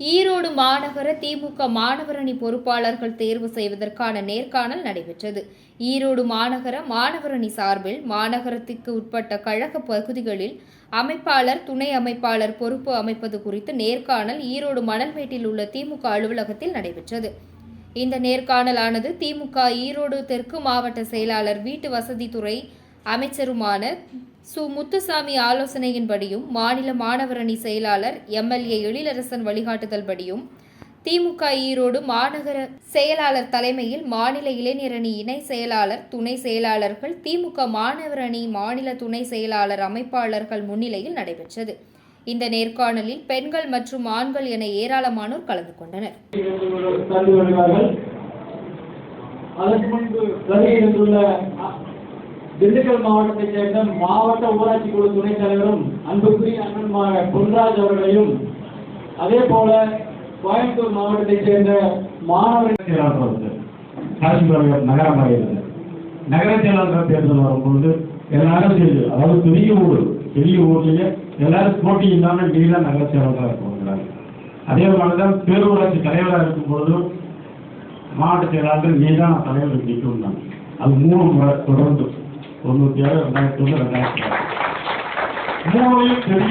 ஈரோடு மாநகர திமுக மாணவரணி பொறுப்பாளர்கள் தேர்வு செய்வதற்கான நேர்காணல் நடைபெற்றது. ஈரோடு மாநகர மாணவரணி சார்பில் மாநகரத்திற்கு உட்பட்ட கழக பகுதிகளில் அமைப்பாளர் துணை அமைப்பாளர் பொறுப்பு அமைப்பது குறித்து நேர்காணல் ஈரோடு மணல்மேட்டில் உள்ள திமுக அலுவலகத்தில் நடைபெற்றது. இந்த நேர்காணலானது திமுக ஈரோடு தெற்கு மாவட்ட செயலாளர் வீட்டு வசதித்துறை அமைச்சருமான சு. முத்துசாமி ஆலோசனையின்படியும் மாநில மாணவரணி செயலாளர் எம்எல்ஏ எழிலரசன் வழிகாட்டுதல்படியும் திமுக ஈரோடு மாநகர செயலாளர் தலைமையில் மாநில இளைஞரணி இணை செயலாளர் துணை செயலாளர்கள் திமுக மாணவரணி மாநில துணை செயலாளர் அமைப்பாளர்கள் முன்னிலையில் நடைபெற்றது. இந்த நேர்காணலில் பெண்கள் மற்றும் ஆண்கள் என ஏராளமானோர் கலந்து கொண்டனர். அதற்கு முன்பு திண்டுக்கல் மாவட்டத்தைச் சேர்ந்த மாவட்ட ஊராட்சி குழு துணைத் தலைவரும் அன்புக்குரிய அண்ணன் மா- பொன்ராஜ் அவர்களையும் அதே போல கோயம்புத்தூர் மாவட்டத்தைச் சேர்ந்த மாணவர் செயலாளர் வந்து காஞ்சிபுரம் நகர செயலாளர் தேர்தல் வரும்பொழுது எல்லாரும் சேர்ந்து அதாவது பெரிய ஊர் பெரிய ஊர்லயே எல்லாரும் போட்டி இல்லாமல் நீ தான் நகர செயலாளராக இருக்கிறாங்க அதே மாதிரிதான் பேரூராட்சி தலைவராக இருக்கும் பொழுதும் மாவட்ட செயலாளர் நீ தான் தலைவர் நிற்கும் அது மூணு முறை தொடர்ந்து. தொண்ணூத்தி ஏழு ரெண்டாயிரத்தி ஒன்று ரெண்டாயிரத்தி ஆறு. மூணுலையும் பெரிய